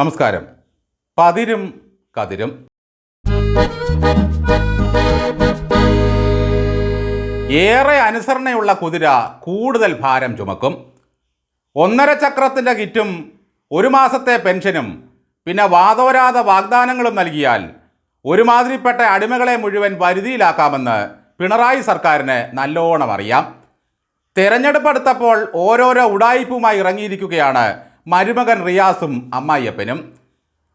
നമസ്കാരം. പതിരും കതിരും. ഏറെ അനുസരണയുള്ള കുതിര കൂടുതൽ ഭാരം ചുമക്കും. ഒന്നര ചക്രത്തിന്റെ കിറ്റും ഒരു മാസത്തെ പെൻഷനും പിന്നെ വാദോരാത വാഗ്ദാനങ്ങളും നൽകിയാൽ ഒരുമാതിരിപ്പെട്ട അടിമകളെ മുഴുവൻ വരുതിയിലാക്കാമെന്ന് പിണറായി സർക്കാരിന് നല്ലോണം അറിയാം. തെരഞ്ഞെടുപ്പ് അടുത്തപ്പോൾ ഓരോരോ ഉടായിപ്പുമായി ഇറങ്ങിയിരിക്കുകയാണ് മരുമകൻ റിയാസും അമ്മായിയപ്പനും.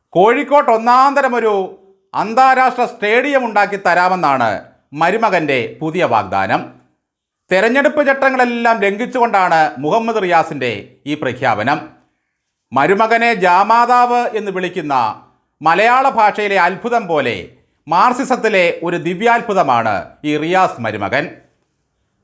കോഴിക്കോട്ട് ഒന്നാന്തരമൊരു അന്താരാഷ്ട്ര സ്റ്റേഡിയം ഉണ്ടാക്കി തരാമെന്നാണ് മരുമകന്റെ പുതിയ വാഗ്ദാനം. തെരഞ്ഞെടുപ്പ് ചട്ടങ്ങളെല്ലാം ലംഘിച്ചുകൊണ്ടാണ് മുഹമ്മദ് റിയാസിന്റെ ഈ പ്രഖ്യാപനം. മരുമകനെ ജാമാതാവ് എന്ന് വിളിക്കുന്ന മലയാള ഭാഷയിലെ അത്ഭുതം പോലെ മാർസിസത്തിലെ ഒരു ദിവ്യാത്ഭുതമാണ് ഈ റിയാസ് മരുമകൻ.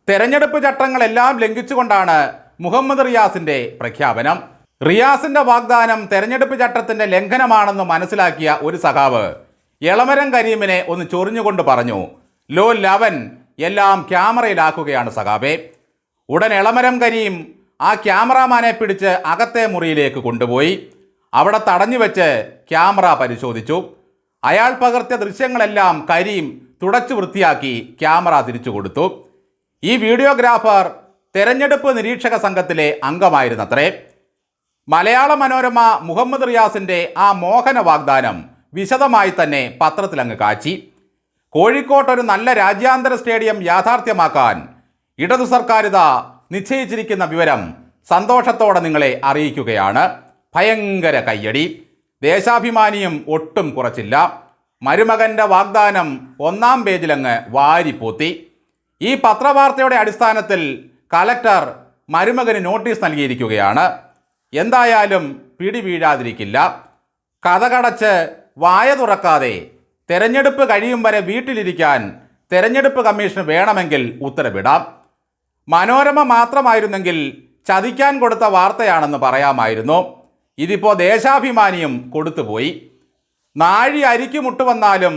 തെരഞ്ഞെടുപ്പ് ചട്ടങ്ങളെല്ലാം ലംഘിച്ചുകൊണ്ടാണ് മുഹമ്മദ് റിയാസിന്റെ പ്രഖ്യാപനം. റിയാസിന്റെ വാഗ്ദാനം തെരഞ്ഞെടുപ്പ് ചട്ടത്തിന്റെ ലംഘനമാണെന്ന് മനസ്സിലാക്കിയ ഒരു സഖാവ് എളമരം കരീമിനെ ഒന്ന് ചൊറിഞ്ഞുകൊണ്ട് പറഞ്ഞു ലോ ലവൻ എല്ലാം ക്യാമറയിലാക്കുകയാണ് സഖാബെ ഉടൻ എളമരം കരീം ആ ക്യാമറാമാനെ പിടിച്ച് അകത്തെ മുറിയിലേക്ക് കൊണ്ടുപോയി. അവിടെ തടഞ്ഞു വെച്ച് ക്യാമറ പരിശോധിച്ചു. അയാൾ പകർത്തിയ ദൃശ്യങ്ങളെല്ലാം കരീം തുടച്ചു വൃത്തിയാക്കി ക്യാമറ തിരിച്ചു കൊടുത്തു. ഈ വീഡിയോഗ്രാഫർ തെരഞ്ഞെടുപ്പ് നിരീക്ഷക സംഘത്തിലെ അംഗമായിരുന്നത്രേ. മലയാള മനോരമ മുഹമ്മദ് റിയാസിന്റെ ആ മോഹന വാഗ്ദാനം വിശദമായി തന്നെ പത്രത്തിലങ്ങ് കാച്ചി. കോഴിക്കോട്ട് ഒരു നല്ല രാജ്യാന്തര സ്റ്റേഡിയം യാഥാർത്ഥ്യമാക്കാൻ ഇടതു സർക്കാരിത നിശ്ചയിച്ചിരിക്കുന്ന വിവരം സന്തോഷത്തോടെ നിങ്ങളെ അറിയിക്കുകയാണ്. ഭയങ്കര കയ്യടി. ദേശാഭിമാനിയും ഒട്ടും കുറച്ചില്ല. മരുമകന്റെ വാഗ്ദാനം ഒന്നാം പേജിലങ്ങ് വാരിപ്പൂത്തി. ഈ പത്രവാർത്തയുടെ അടിസ്ഥാനത്തിൽ കലക്ടർ മരുമകന് നോട്ടീസ് നൽകിയിരിക്കുകയാണ്. എന്തായാലും പിടി വീഴാതിരിക്കില്ല കഥകടച്ച് വായ തുറക്കാതെ തെരഞ്ഞെടുപ്പ് കഴിയും വരെ വീട്ടിലിരിക്കാൻ തെരഞ്ഞെടുപ്പ് കമ്മീഷൻ വേണമെങ്കിൽ ഉത്തരവിടാം. മനോരമ മാത്രമായിരുന്നെങ്കിൽ ചതിക്കാൻ കൊടുത്ത വാർത്തയാണെന്ന് പറയാമായിരുന്നു. ഇതിപ്പോൾ ദേശാഭിമാനിയും കൊടുത്തുപോയി. നാഴി അരിക്ക് മുട്ടുവന്നാലും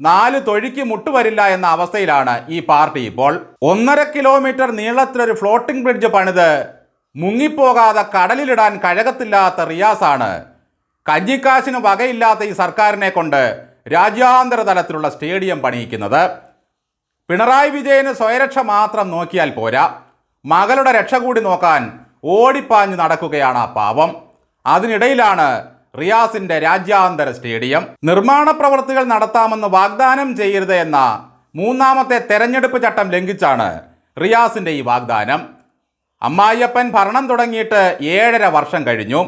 നാല് തൊഴിക്ക് മുട്ടുവരില്ല എന്ന അവസ്ഥയിലാണ് ഈ പാർട്ടി ഇപ്പോൾ. ഒന്നര കിലോമീറ്റർ നീളത്തിലൊരു ഫ്ലോട്ടിംഗ് ബ്രിഡ്ജ് പണിത് മുങ്ങിപ്പോകാതെ കടലിലിടാൻ കഴകത്തില്ലാത്ത റിയാസാണ്. കഞ്ഞിക്കാശിന് വകയില്ലാത്ത ഈ സർക്കാരിനെ കൊണ്ട് രാജ്യാന്തര തലത്തിലുള്ള സ്റ്റേഡിയം പണിയിക്കുന്നത്. പിണറായി വിജയന് സ്വയരക്ഷ മാത്രം നോക്കിയാൽ പോരാ. മകളുടെ രക്ഷ കൂടി നോക്കാൻ ഓടിപ്പാഞ്ഞ് നടക്കുകയാണ് ആ പാവം. അതിനിടയിലാണ് റിയാസിന്റെ രാജ്യാന്തര സ്റ്റേഡിയം. നിർമ്മാണ പ്രവൃത്തികൾ നടത്താമെന്ന് വാഗ്ദാനം ചെയ്യരുത് എന്ന മൂന്നാമത്തെ തെരഞ്ഞെടുപ്പ് ചട്ടം ലംഘിച്ചാണ് റിയാസിന്റെ ഈ വാഗ്ദാനം. അമ്മായിയപ്പൻ ഭരണം തുടങ്ങിയിട്ട് ഏഴര വർഷം കഴിഞ്ഞു.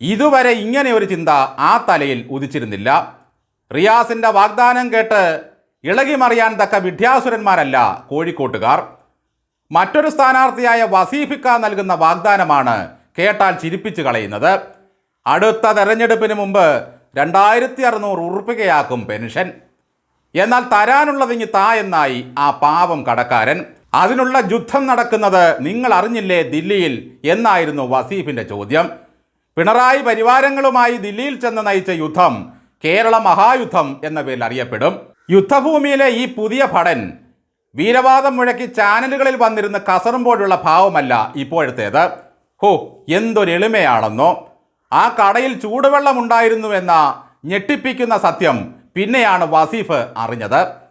ഇതുവരെ ഇങ്ങനെ ഒരു ചിന്ത ആ തലയിൽ ഉദിച്ചിരുന്നില്ല. റിയാസിന്റെ വാഗ്ദാനം കേട്ട് ഇളകിമറിയാൻ തക്ക വിദ്യാസുരന്മാരല്ല കോഴിക്കോട്ടുകാർ. മറ്റൊരു സ്ഥാനാർത്ഥിയായ വസീഫിക്ക നൽകുന്ന വാഗ്ദാനമാണ് കേട്ടാൽ ചിരിപ്പിച്ചു കളയുന്നത്. അടുത്ത തെരഞ്ഞെടുപ്പിന് മുമ്പ് രണ്ടായിരത്തി അറുന്നൂറ് ഉറുപ്പികയാക്കും പെൻഷൻ. എന്നാൽ തരാനുള്ളതിങ്ങി താ എന്നായി ആ പാവം കടക്കാരൻ. അതിനുള്ള യുദ്ധം നടക്കുന്നത് നിങ്ങൾ അറിഞ്ഞില്ലേ ദില്ലിയിൽ? എന്നായിരുന്നു വസീഫിന്റെ ചോദ്യം. പിണറായി പരിവാരങ്ങളുമായി ദില്ലിയിൽ ചെന്ന് നയിച്ച യുദ്ധം കേരള മഹായുദ്ധം എന്ന പേരിൽ അറിയപ്പെടും. യുദ്ധഭൂമിയിലെ ഈ പുതിയ ഭടൻ വീരവാദം മുഴക്കി ചാനലുകളിൽ വന്നിരുന്ന് കസറുമ്പോഴുള്ള ഭാവമല്ല ഇപ്പോഴത്തേത്. ഹോ എന്തൊരു എളിമയാണെന്നോ. ആ കടയിൽ ചൂടുവെള്ളമുണ്ടായിരുന്നുവെന്ന ഞെട്ടിപ്പിക്കുന്ന സത്യം പിന്നെയാണ് വസീഫ് അറിഞ്ഞത്.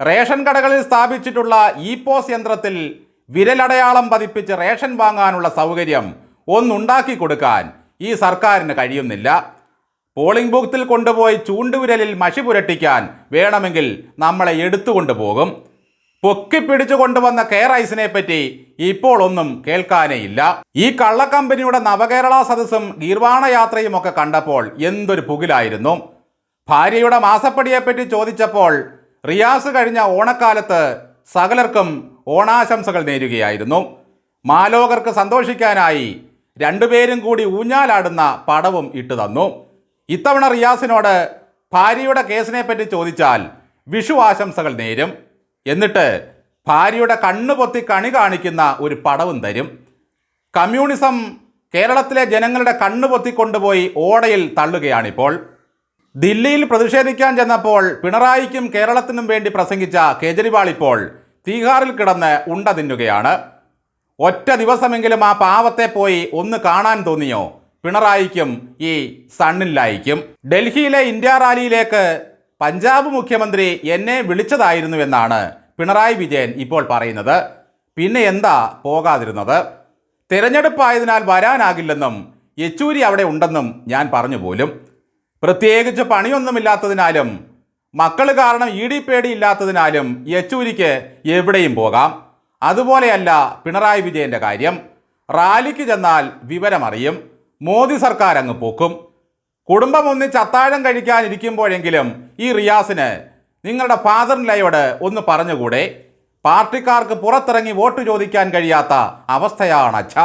റേഷൻ കടകളിൽ സ്ഥാപിച്ചിട്ടുള്ള ഇ പോസ് യന്ത്രത്തിൽ വിരലടയാളം പതിപ്പിച്ച് റേഷൻ വാങ്ങാനുള്ള സൗകര്യം ഒന്നുണ്ടാക്കി കൊടുക്കാൻ ഈ സർക്കാരിന് കഴിയുന്നില്ല. പോളിംഗ് ബൂത്തിൽ കൊണ്ടുപോയി ചൂണ്ടുവിരലിൽ മഷി പുരട്ടിക്കാൻ വേണമെങ്കിൽ നമ്മളെ എടുത്തുകൊണ്ട് പോകും. പൊക്കിപ്പിടിച്ചു കൊണ്ടുവന്ന കെയർ ഐസിനെ പറ്റി ഇപ്പോൾ ഒന്നും കേൾക്കാനേ ഇല്ല ഈ കള്ളക്കമ്പനിയുടെ നവകേരള സദസ്സും ഗീർവാണ യാത്രയും ഒക്കെ കണ്ടപ്പോൾ എന്തൊരു പുകിലായിരുന്നു. ഭാര്യയുടെ മാസപ്പടിയെപ്പറ്റി ചോദിച്ചപ്പോൾ റിയാസ് കഴിഞ്ഞ ഓണക്കാലത്ത് സകലർക്കും ഓണാശംസകൾ നേരുകയായിരുന്നു. മാലോകർക്ക് സന്തോഷിക്കാനായി രണ്ടുപേരും കൂടി ഊഞ്ഞാലാടുന്ന പടവും ഇട്ടു തന്നു. ഇത്തവണ റിയാസിനോട് ഭാര്യയുടെ കേസിനെപ്പറ്റി ചോദിച്ചാൽ വിഷു ആശംസകൾ നേരും. എന്നിട്ട് ഭാര്യയുടെ കണ്ണു പൊത്തി കണി കാണിക്കുന്ന ഒരു പടവും തരും. കമ്മ്യൂണിസം കേരളത്തിലെ ജനങ്ങളുടെ കണ്ണു പൊത്തിക്കൊണ്ടുപോയി ഓടയിൽ തള്ളുകയാണിപ്പോൾ. ദില്ലിയിൽ പ്രതിഷേധിക്കാൻ ചെന്നപ്പോൾ പിണറായിക്കും കേരളത്തിനും വേണ്ടി പ്രസംഗിച്ച കേജ്രിവാൾ ഇപ്പോൾ തീഹാറിൽ കിടന്ന് ഉണ്ട തിന്നുകയാണ്. ഒറ്റ ദിവസമെങ്കിലും ആ പാവത്തെ പോയി ഒന്ന് കാണാൻ തോന്നിയോ? പിണറായിക്കും ഈ സണ്ണില്ലായിക്കും. ഡൽഹിയിലെ ഇന്ത്യ റാലിയിലേക്ക് പഞ്ചാബ് മുഖ്യമന്ത്രി എന്നെ വിളിച്ചതായിരുന്നുവെന്നാണ് പിണറായി വിജയൻ ഇപ്പോൾ പറയുന്നത്. പിന്നെ എന്താ പോകാതിരുന്നത്? തിരഞ്ഞെടുപ്പായതിനാൽ വരാനാകില്ലെന്നും യെച്ചൂരി അവിടെ ഉണ്ടെന്നും ഞാൻ പറഞ്ഞു പോലും പ്രത്യേകിച്ച് പണിയൊന്നുമില്ലാത്തതിനാലും മക്കൾ കാരണം ഇ ഡി പേടിയില്ലാത്തതിനാലും യെച്ചൂരിക്ക് എവിടെയും പോകാം. അതുപോലെയല്ല പിണറായി വിജയന്റെ കാര്യം. റാലിക്ക് ചെന്നാൽ വിവരമറിയും. മോദി സർക്കാർ അങ്ങ് പോക്കും. കുടുംബം ഒന്നിച്ച് അത്താഴം കഴിക്കാനിരിക്കുമ്പോഴെങ്കിലും ഈ റിയാസിന് നിങ്ങളുടെ ഫാദർ ലൈവോട് ഒന്ന് പറഞ്ഞുകൂടെ? പാർട്ടിക്കാർക്ക് പുറത്തിറങ്ങി വോട്ട് ചോദിക്കാൻ കഴിയാത്ത അവസ്ഥയാണ് അച്ഛ.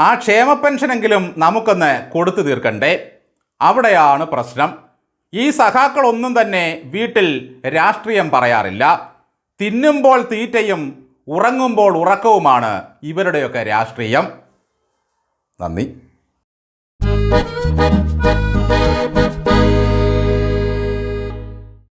ആ ക്ഷേമ പെൻഷനെങ്കിലും നമുക്കൊന്ന് കൊടുത്തു തീർക്കണ്ടേ? അവിടെയാണ് പ്രശ്നം. ഈ സഖാക്കളൊന്നും തന്നെ വീട്ടിൽ രാഷ്ട്രീയം പറയാറില്ല. തിന്നുമ്പോൾ തീറ്റയും ഉറങ്ങുമ്പോൾ ഉറക്കവുമാണ് ഇവരുടെയൊക്കെ രാഷ്ട്രീയം. നന്ദി.